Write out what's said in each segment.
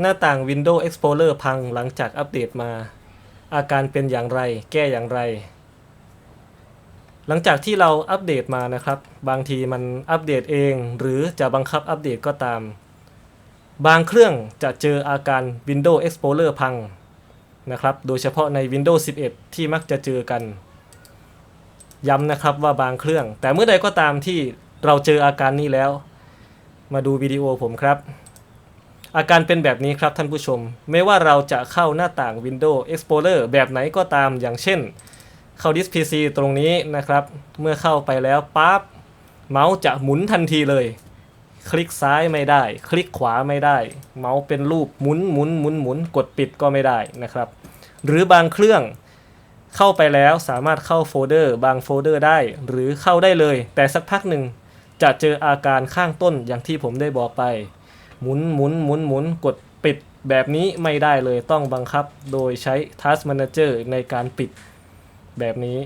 หน้าต่าง Windows Explorer พังหลังจากอัปเดตมา อาการเป็นอย่างไร แก้อย่างไร หลังจากที่เราอัปเดตมานะครับ บางทีมันอัปเดตเอง หรือจะบังคับอัปเดตก็ตาม บางเครื่องจะเจออาการ Windows Explorer พังนะครับ โดยเฉพาะใน Windows 11 ที่มักจะเจอกัน ย้ำนะครับว่าบางเครื่อง แต่เมื่อใดก็ตามที่เราเจออาการนี้แล้ว มาดูวิดีโอผมครับ อาการเป็นแบบนี้ครับท่านผู้ชม ไม่ว่าเราจะเข้าหน้าต่าง Windows Explorer แบบไหนก็ตามอย่างเช่น เข้า Disk PC ตรงนี้นะครับ เมื่อเข้าไปแล้วปั๊บเมาส์จะหมุนทันทีเลย คลิกซ้ายไม่ได้ คลิกขวาไม่ได้ เมาส์เป็นรูปหมุนหมุนหมุนหมุนกดปิดก็ไม่ได้นะครับ หรือบางเครื่องเข้าไปแล้วสามารถเข้าโฟลเดอร์ บางโฟลเดอร์ได้ หรือเข้าได้เลย แต่สักพักหนึ่งจะเจออาการข้างต้นอย่างที่ผมได้บอกไป หมุนหมุนหมุนหมุนกดปิดแบบนี้ไม่ได้เลยต้องบังคับโดยใช้ Task Manager ในการปิดแบบนี้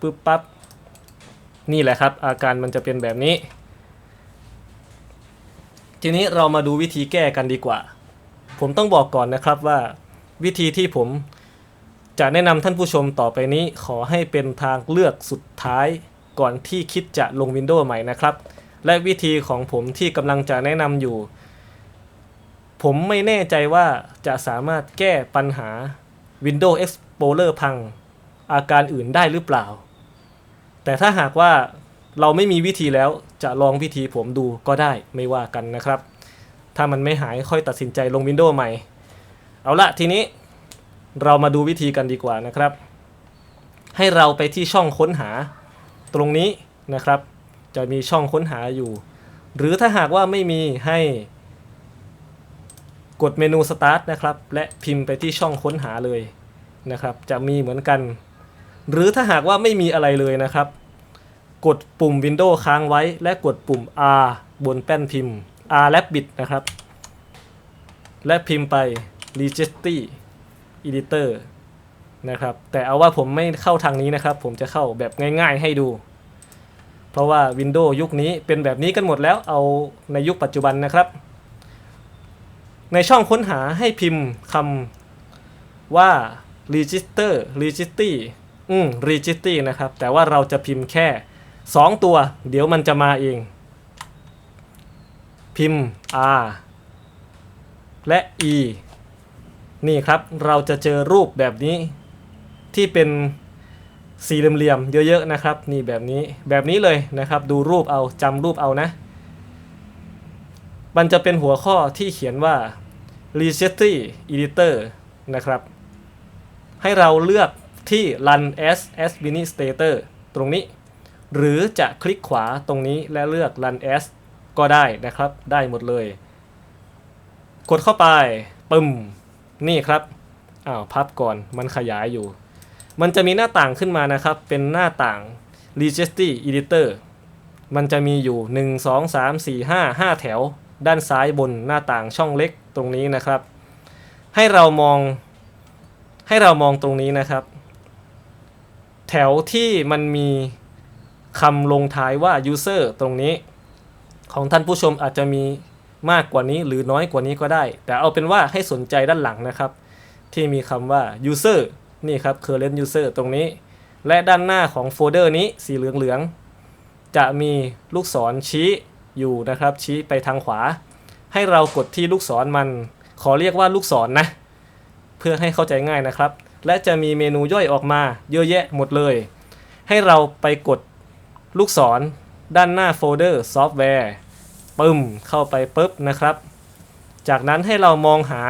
ปึ๊บปั๊บนี่แหละครับ อาการมันจะเป็นแบบนี้ ทีนี้เรามาดูวิธีแก้กันดีกว่า ผมต้องบอกก่อนนะครับว่า วิธีที่ผมจะแนะนำท่านผู้ชมต่อไปนี้ ขอให้เป็นทางเลือกสุดท้ายก่อนที่คิดจะลง Windows ใหม่นะครับ และวิธีของผมที่กำลังจะแนะนำอยู่ ผมไม่แน่ใจว่าจะสามารถแก้ปัญหา Windows Explorer พังอาการอื่นได้หรือเปล่า แต่ถ้าหากว่าเราไม่มีวิธีแล้วจะลองวิธีผมดูก็ได้ไม่ว่ากันนะครับ ถ้ามันไม่หายค่อยตัดสินใจลง Windows ใหม่ เอาละทีนี้เรามาดูวิธีกันดีกว่านะครับ ให้เราไปที่ช่องค้นหาตรงนี้นะครับ จะมีช่องค้นหาอยู่ หรือถ้าหากว่าไม่มีให้ กดเมนู Start นะครับ และพิมพ์ไปที่ช่องค้นหาเลยนะครับ จะมีเหมือนกัน หรือถ้าหากว่าไม่มีอะไรเลยนะครับ กดปุ่ม Windows ค้างไว้ และกดปุ่ม R บนแป้นพิมพ์ R และบิดนะครับ และพิมพ์ไป Registry Editor นะครับ แต่เอาว่าผมไม่เข้าทางนี้นะครับ ผมจะเข้าแบบง่ายๆให้ดู เพราะว่า Windows ยุคนี้เป็นแบบนี้กันหมดแล้วเอาในยุคปัจจุบันนะครับ ในช่องค้นหาให้พิมพ์คำว่า register registry อืม registry นะครับ แต่ว่าเราจะพิมพ์แค่ 2 ตัว เดี๋ยวมันจะมาเอง พิมพ์ r และ e นี่ครับ เราจะเจอรูปแบบนี้ ที่เป็นสี่เหลี่ยมๆเยอะๆนะครับ นี่แบบนี้แบบนี้เลยนะครับ ดูรูปเอาจำรูปเอานะ มันจะเป็นหัวข้อที่เขียนว่า registry editor นะครับ ให้เราเลือกที่ run as administrator ตรงนี้ หรือจะคลิกขวาตรงนี้และเลือก run as ก็ได้นะครับ ได้หมดเลย กดเข้าไปปึ้ม นี่ครับ อ้าว พับก่อน มันขยายอยู่ มันจะมีหน้าต่างขึ้นมานะครับ เป็นหน้าต่าง registry editor มันจะมีอยู่ 1 2 3 4 5 5 แถว ด้านซ้ายบนหน้าต่างช่องเล็กตรงนี้นะครับ ให้เรามองให้เรามองตรงนี้นะครับ แถวที่มันมีคำลงท้ายว่า user ตรงนี้ ของท่านผู้ชมอาจจะมีมากกว่านี้หรือน้อยกว่านี้ก็ได้ แต่เอาเป็นว่าให้สนใจด้านหลังนะครับ ที่มีคำว่า user นี่ครับ current user ตรงนี้ และด้านหน้าของโฟลเดอร์นี้สีเหลืองๆจะมีลูกศรชี้ อยู่นะครับ ชี้ไปทางขวา ให้เรากดที่ลูกศรมัน ขอเรียกว่าลูกศรนนะเพื่อให้เข้าใจง่ายนะครับ และจะมีเมนูย่อยออกมาเยอะแยะหมดเลย ให้เราไปกดลูกศรด้านหน้าโฟลเดอร์ซอฟต์แวร์ปึ้มเข้าไปปุ๊บนะครับ จากนั้นให้เรามองหา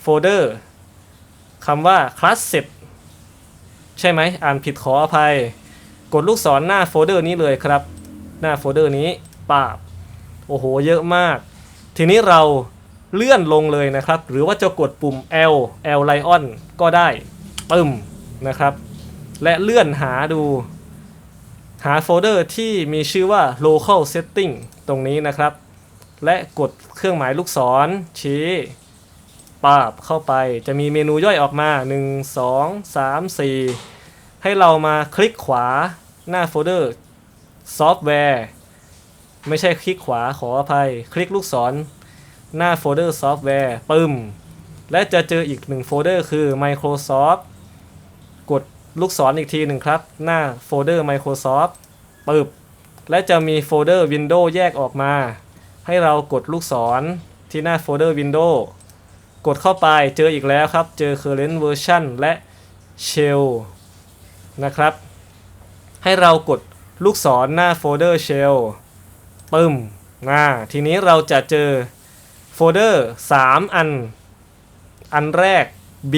โฟลเดอร์คำว่า class set ใช่ไหมอ่านผิดขออภัย กดลูกศรหน้าโฟลเดอร์นี้เลยครับ หน้าโฟลเดอร์นี้ปาบ โอ้โห เยอะมาก ทีนี้เราเลื่อนลงเลยนะครับ หรือว่าจะกดปุ่ม L L Lion ก็ได้ปึ้มนะครับ และเลื่อนหาดู หาโฟลเดอร์ที่มีชื่อว่า local setting ตรงนี้นะครับ และกดเครื่องหมายลูกศรชี้ปาบเข้าไป จะมีเมนูย่อยออกมา 1 2 3 4 ให้เรามาคลิกขวาหน้าโฟลเดอร์ซอฟต์แวร์ ไม่ใช่คลิกขวาขออภัย คลิกลูกศร หน้าโฟลเดอร์ซอฟต์แวร์ปึ้ม และจะเจออีกหนึ่งโฟลเดอร์คือ Microsoft กดลูกศรออีกทีหนึ่งครับ หน้าโฟลเดอร์ Microsoft ปึบและจะมีโฟลเดอร์ Windows แยกออกมา ให้เรากดลูกศรที่หน้าโฟลเดอร์ Windows กดเข้าไปเจออีกแล้วครับ เจอ current version และ shell นะครับ ให้เรากดลูกศรหน้าโฟลเดอร์ shell ปึ้มอ่าทีนี้เราจะเจอโฟลเดอร์3อัน อันแรก B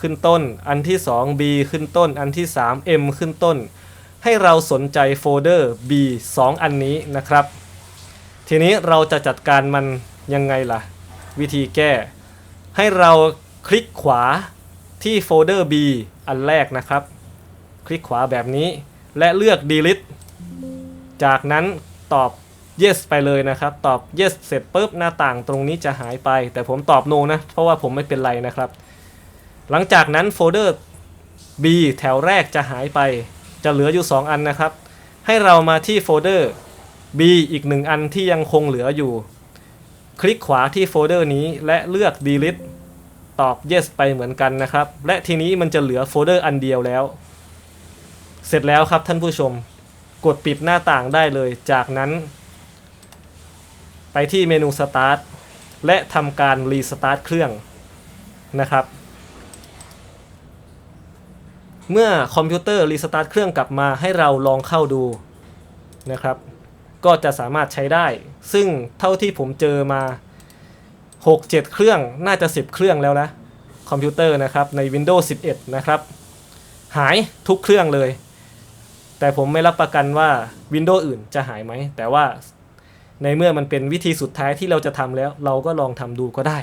ขึ้นต้น อันที่ 2 B ขึ้นต้น อันที่ 3 M ขึ้นต้น ให้เราสนใจโฟลเดอร์ B 2 อันนี้นะครับ ทีนี้เราจะจัดการมันยังไงล่ะ วิธีแก้ ให้เราคลิกขวาที่โฟลเดอร์ B อันแรกนะครับ คลิกขวาแบบนี้และเลือก delete จากนั้นตอบ yes ไปเลยนะครับ ตอบ yes เสร็จปุ๊บหน้าต่างตรงนี้จะหายไป แต่ผมตอบ no นะ เพราะว่าผมไม่เป็นไรนะครับ หลังจากนั้นโฟลเดอร์ B แถวแรกจะหายไป จะเหลืออยู่ 2 อันนะครับ ให้เรามาที่โฟลเดอร์ B อีกหนึ่งอันที่ยังคงเหลืออยู่ คลิกขวาที่โฟลเดอร์นี้และเลือก delete ตอบ yes ไปเหมือนกันนะครับ และทีนี้มันจะเหลือโฟลเดอร์อันเดียวแล้ว เสร็จแล้วครับท่านผู้ชม กดปิดหน้าต่างได้เลย จากนั้น ไปที่เมนู Start และทำการรีสตาร์ทเครื่องนะครับ เมื่อคอมพิวเตอร์รีสตาร์ทเครื่องกลับมาให้เราลองเข้าดูนะครับ ก็จะสามารถใช้ได้ ซึ่งเท่าที่ผมเจอมา 6-7 เครื่องน่าจะ 10 เครื่องแล้วนะ คอมพิวเตอร์นะครับใน Windows 11 นะครับ หายทุกเครื่องเลย แต่ผมไม่รับประกันว่า Windows อื่นจะหายไหม แต่ว่า ในเมื่อมันเป็นวิธีสุดท้ายที่เราจะทำแล้ว เราก็ลองทำดูก็ได้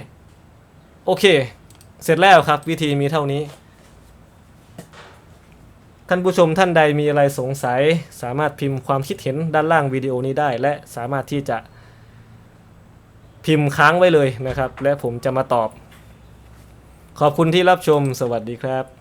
โอเค เสร็จแล้วครับวิธีมีเท่านี้ ท่านผู้ชมท่านใดมีอะไรสงสัย สามารถพิมพ์ความคิดเห็นด้านล่างวิดีโอนี้ได้ และสามารถที่จะพิมพ์ค้างไว้เลยนะครับ และผมจะมาตอบ ขอบคุณที่รับชม สวัสดีครับ